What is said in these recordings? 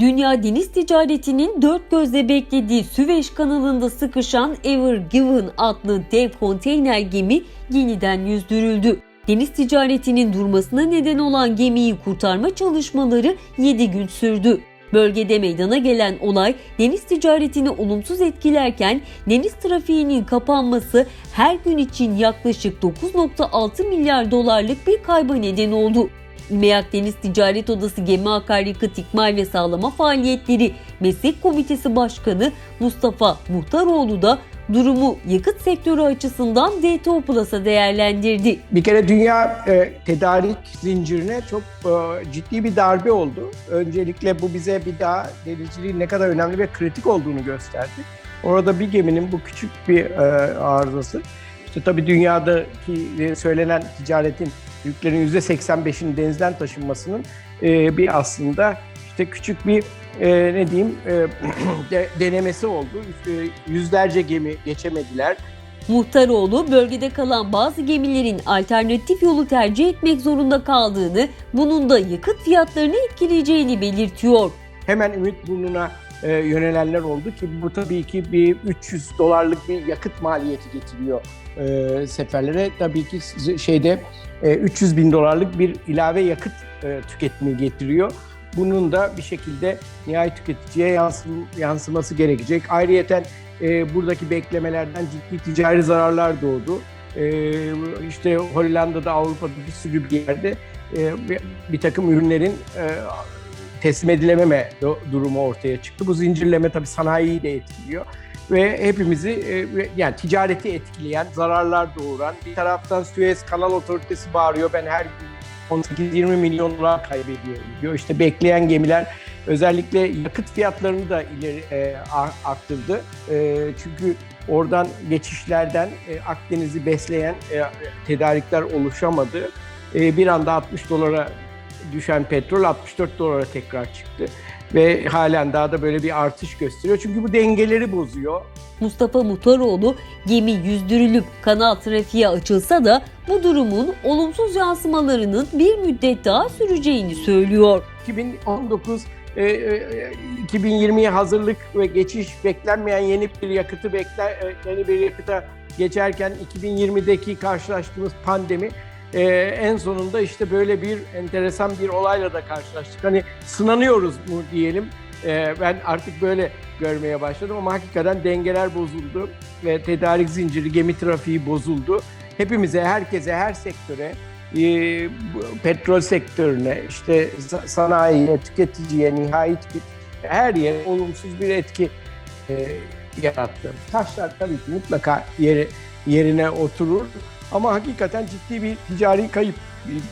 Dünya deniz ticaretinin dört gözle beklediği Süveyş kanalında sıkışan Ever Given adlı dev konteyner gemi yeniden yüzdürüldü. Deniz ticaretinin durmasına neden olan gemiyi kurtarma çalışmaları 7 gün sürdü. Bölgede meydana gelen olay deniz ticaretini olumsuz etkilerken deniz trafiğinin kapanması her gün için yaklaşık 9.6 milyar dolarlık bir kayba neden oldu. İMEAK Deniz Ticaret Odası Gemi Akaryakıt İkmal ve Sağlama Faaliyetleri Meslek Komitesi Başkanı Mustafa Muhtaroğlu da durumu yakıt sektörü açısından DTO Plus'a değerlendirdi. Bir kere dünya e, tedarik zincirine çok e, ciddi bir darbe oldu. Öncelikle bu bize bir daha denizciliğin ne kadar önemli ve kritik olduğunu gösterdi. Orada bir geminin bu küçük bir e, arızası. İşte tabii dünyadaki e, söylenen ticaretin yüklerin %85'inin denizden taşınmasının e, bir aslında işte küçük bir e, ne diyeyim e, de, denemesi oldu. E, yüzlerce gemi geçemediler. Muhtaroğlu bölgede kalan bazı gemilerin alternatif yolu tercih etmek zorunda kaldığını, bunun da yakıt fiyatlarını etkileyeceğini belirtiyor. hemen Ümit Burnu'na e, yönelenler oldu ki bu tabii ki bir 300 dolarlık bir yakıt maliyeti getiriyor e, seferlere. Tabii ki şeyde e, 300 bin dolarlık bir ilave yakıt e, tüketimi getiriyor. Bunun da bir şekilde nihai tüketiciye yansım, yansıması gerekecek. Ayrıyeten e, buradaki beklemelerden ciddi ticari zararlar doğdu. E, işte Hollanda'da, Avrupa'da bir sürü bir yerde e, bir, bir takım ürünlerin e, teslim edilememe durumu ortaya çıktı. Bu zincirleme tabii sanayiyi de etkiliyor ve hepimizi e, yani ticareti etkileyen, zararlar doğuran bir taraftan Suez Kanal Otoritesi bağırıyor ben her gün 18-20 milyon dolar kaybediyorum diyor. İşte bekleyen gemiler özellikle yakıt fiyatlarını da ileri e, arttırdı. E, çünkü oradan geçişlerden e, Akdeniz'i besleyen e, tedarikler oluşamadı. E, bir anda 60 dolara düşen petrol 64 dolara tekrar çıktı. Ve halen daha da böyle bir artış gösteriyor. Çünkü bu dengeleri bozuyor. Mustafa Muhtaroğlu gemi yüzdürülüp kanal trafiğe açılsa da bu durumun olumsuz yansımalarının bir müddet daha süreceğini söylüyor. 2019 e, e, 2020'ye hazırlık ve geçiş beklenmeyen yeni bir yakıtı bekler e, yeni bir yakıta geçerken 2020'deki karşılaştığımız pandemi e, en sonunda işte böyle bir enteresan bir olayla da karşılaştık. Hani sınanıyoruz mu diyelim. E, ben artık böyle görmeye başladım ama hakikaten dengeler bozuldu ve tedarik zinciri, gemi trafiği bozuldu. Hepimize, herkese, her sektöre e, petrol sektörüne, işte sa- sanayiye, tüketiciye, nihai tüketiciye her yere olumsuz bir etki e, yarattı. Taşlar tabii ki mutlaka yeri, yerine oturur ama hakikaten ciddi bir ticari kayıp,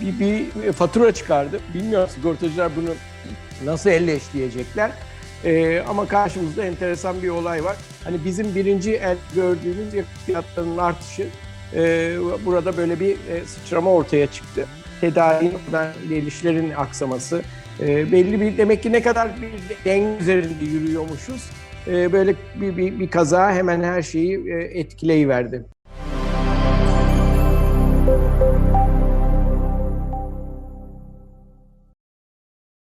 bir, bir, bir fatura çıkardı. Bilmiyorum sigortacılar bunu nasıl elleşleyecekler. E, ama karşımızda enteresan bir olay var. Hani bizim birinci el gördüğümüz yakıt fiyatlarının artışı e, burada böyle bir e, sıçrama ortaya çıktı. Tedariğin, gelişlerin aksaması. E, belli bir demek ki ne kadar bir denge üzerinde yürüyormuşuz. E, böyle bir, bir, bir kaza hemen her şeyi e, etkileyiverdi.